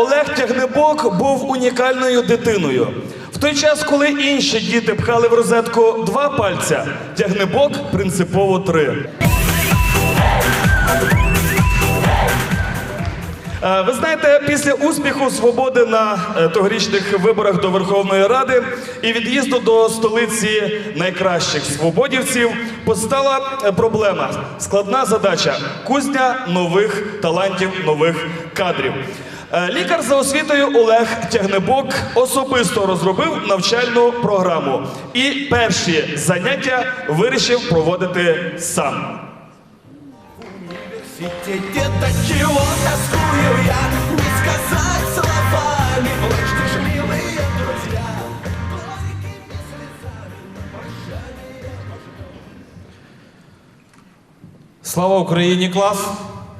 Олег Тягнебок був унікальною дитиною. В той час, коли інші діти пхали в розетку два пальця, Тягнебок принципово три. Е, Ви знаєте, після успіху свободи на е, тогорічних виборах до Верховної Ради і від'їзду до столиці найкращих свободівців постала е, проблема, складна задача кузня нових талантів, нових кадрів. Е, Лікар за освітою Олег Тягнебок особисто розробив навчальну програму і перші заняття вирішив проводити сам. Слава Україні, клас!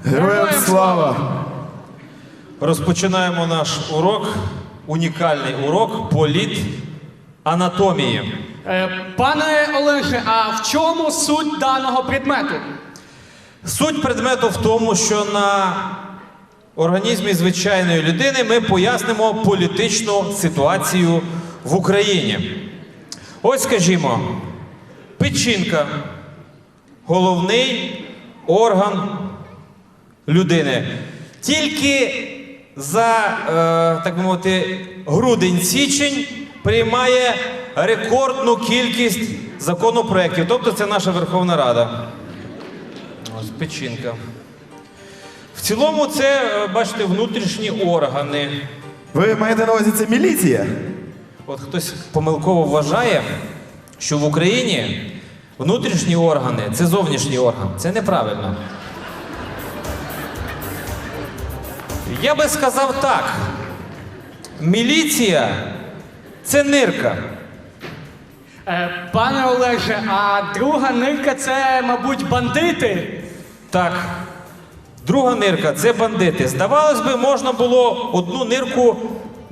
Героям слава! Розпочинаємо наш урок, унікальний урок політ анатомії. Е, Пане Олеже, а в чому суть даного предмету? Суть предмету в тому, що на організмі звичайної людини ми пояснимо політичну ситуацію в Україні. Ось скажімо, печінка головний орган людини. Тільки за, е, так би мовити, грудень-січень приймає рекордну кількість законопроєктів. Тобто це наша Верховна Рада. Ось печінка. В цілому, це, е, бачите, внутрішні органи. Ви маєте на увазі це міліція? От хтось помилково вважає, що в Україні внутрішні органи це зовнішній орган. Це неправильно. Я би сказав так. Міліція це нирка. Е, Пане Олеже, а друга нирка це, мабуть, бандити. Так. Друга нирка це бандити. Здавалось би, можна було одну нирку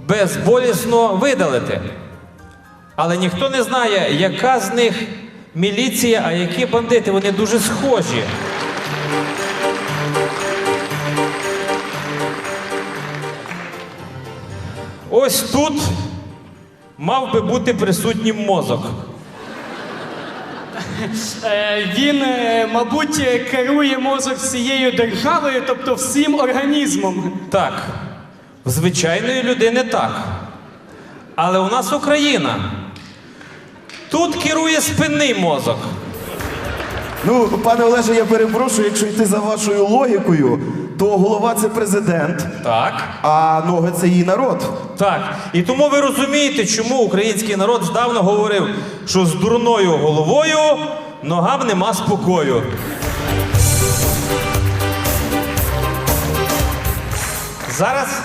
безболісно видалити. Але ніхто не знає, яка з них міліція, а які бандити. Вони дуже схожі. Ось тут мав би бути присутній мозок. Е, Він, е, мабуть, керує мозок всією державою, тобто всім організмом. Так, в звичайної людини так. Але у нас Україна. Тут керує спинний мозок. Ну, пане Олеже, я перепрошую, якщо йти за вашою логікою, то голова це президент, Так. а ноги це її народ. Так. І тому ви розумієте, чому український народ здавна говорив, що з дурною головою ногам нема спокою. Зараз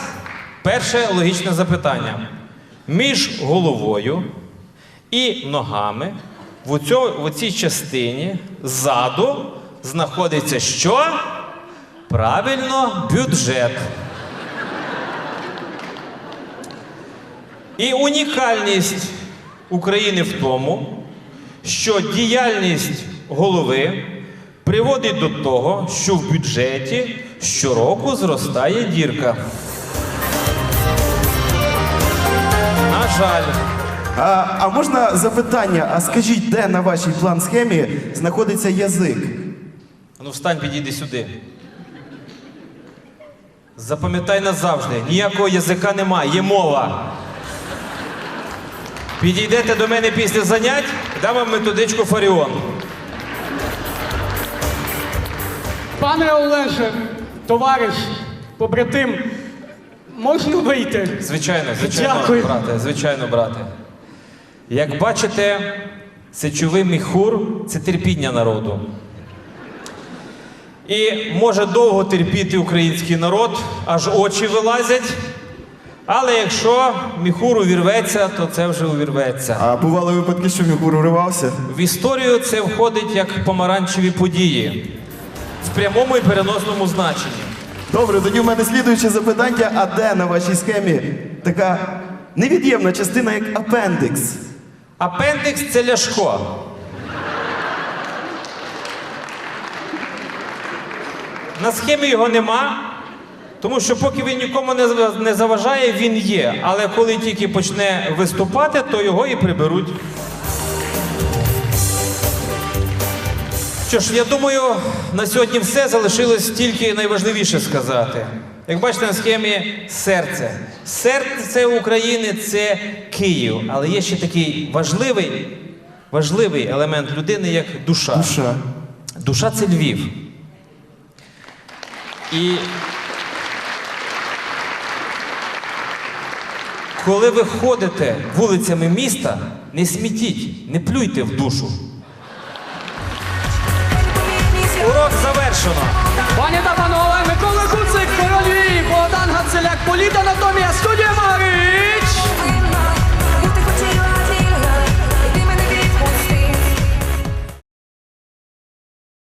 перше логічне запитання. Між головою і ногами в, оцьо, в цій частині ззаду знаходиться що? Правильно, бюджет. І унікальність України в тому, що діяльність голови приводить до того, що в бюджеті щороку зростає дірка. На жаль, А, а можна запитання? А скажіть, де на вашій план схемі знаходиться язик? ну встань, підійди сюди. Запам'ятай назавжди, ніякого язика немає, є мова. Підійдете до мене після занять, дам вам методичку Фаріон. Пане Олеже, товариш, побратим, можна вийти? Звичайно, звичайно, Дякую. брате, звичайно, брате. Як бачите, сечовий міхур це терпіння народу. І може довго терпіти український народ, аж очі вилазять. Але якщо міхур увірветься, то це вже увірветься. А бували випадки, що міхур уривався? В історію це входить як помаранчеві події в прямому і переносному значенні. Добре, тоді в мене слідуюче запитання: а де на вашій схемі така невід'ємна частина, як апендикс? Апендикс це ляшко. На схемі його нема, Тому що поки він нікому не заважає, він є. Але коли тільки почне виступати, то його і приберуть. Що ж, я думаю, на сьогодні все залишилось тільки найважливіше сказати. Як бачите на схемі серце. Серце України це Київ. Але є ще такий важливий, важливий елемент людини, як душа. Душа. Душа це Львів. І коли ви ходите вулицями міста, не смітіть, не плюйте в душу. Урок завершено. Пані та панове, Микола